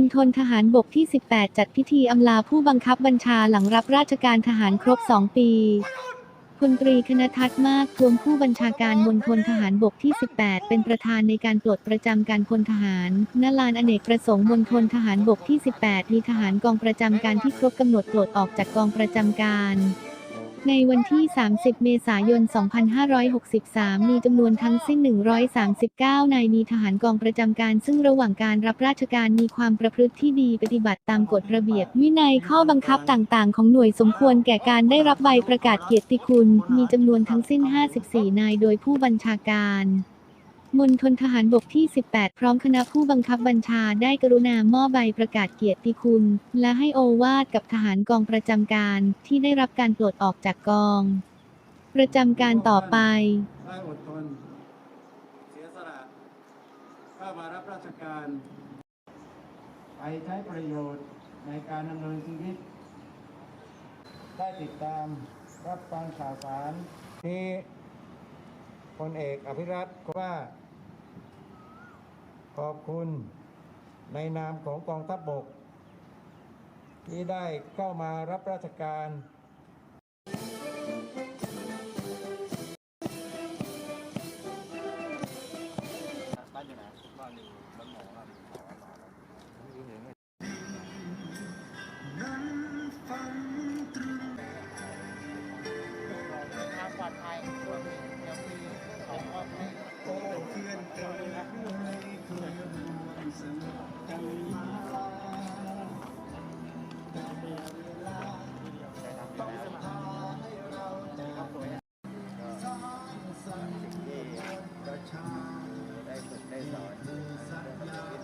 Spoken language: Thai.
ณฑลทหารบกที่ 18 จัดพิธีอำลาผู้บังคับบัญชาหลังรับราชการทหารครบ 2 ปีพลตรีคณทัศน์มากทวงผู้บัญชาการมณฑลทหารบกที่ 18 เป็นประธานในการปลดประจำการพลทหารณลานอเนกประสงค์มณฑลทหารบกที่ 18 มีทหารกองประจำการที่ครบกำหนดปลดออกจากกองประจำการ ในวันที่ 30 เมษายน 2563 มีจำนวนทั้งสิ้น 139 นายมีทหารกองประจำการ ซึ่งระหว่างการรับราชการมีความประพฤติที่ดีปฏิบัติตามกฎระเบียบ วินัยข้อบังคับต่างๆ ของหน่วยสมควรแก่การได้รับใบประกาศเกียรติคุณ มีจำนวนทั้งสิ้น 54 นายโดยผู้บัญชาการ มณฑลทหารบกที่ 18 พร้อมคณะผู้บังคับบัญชาได้กรุณามอบใบประกาศเกียรติคุณ และให้โอวาทกับทหารกองประจำการที่ได้รับการปลดออกจากกอง ประจำการต่อไปได้อดทนเสียสละเข้ามารับราชการ ไปใช้ประโยชน์ในการดำเนินชีวิต ได้ติดตามรับฟังข่าวสารนี้พลเอกอภิรัตน์ว่า ขอบคุณในนามของกองทัพบบก ที่ได้เข้ามารับราชการบ้านอยู่ไหนบ้านอยู่ ใจให้คนสัมผัสอให้เราเจอสร้สรได้ฝึกได้สอนสั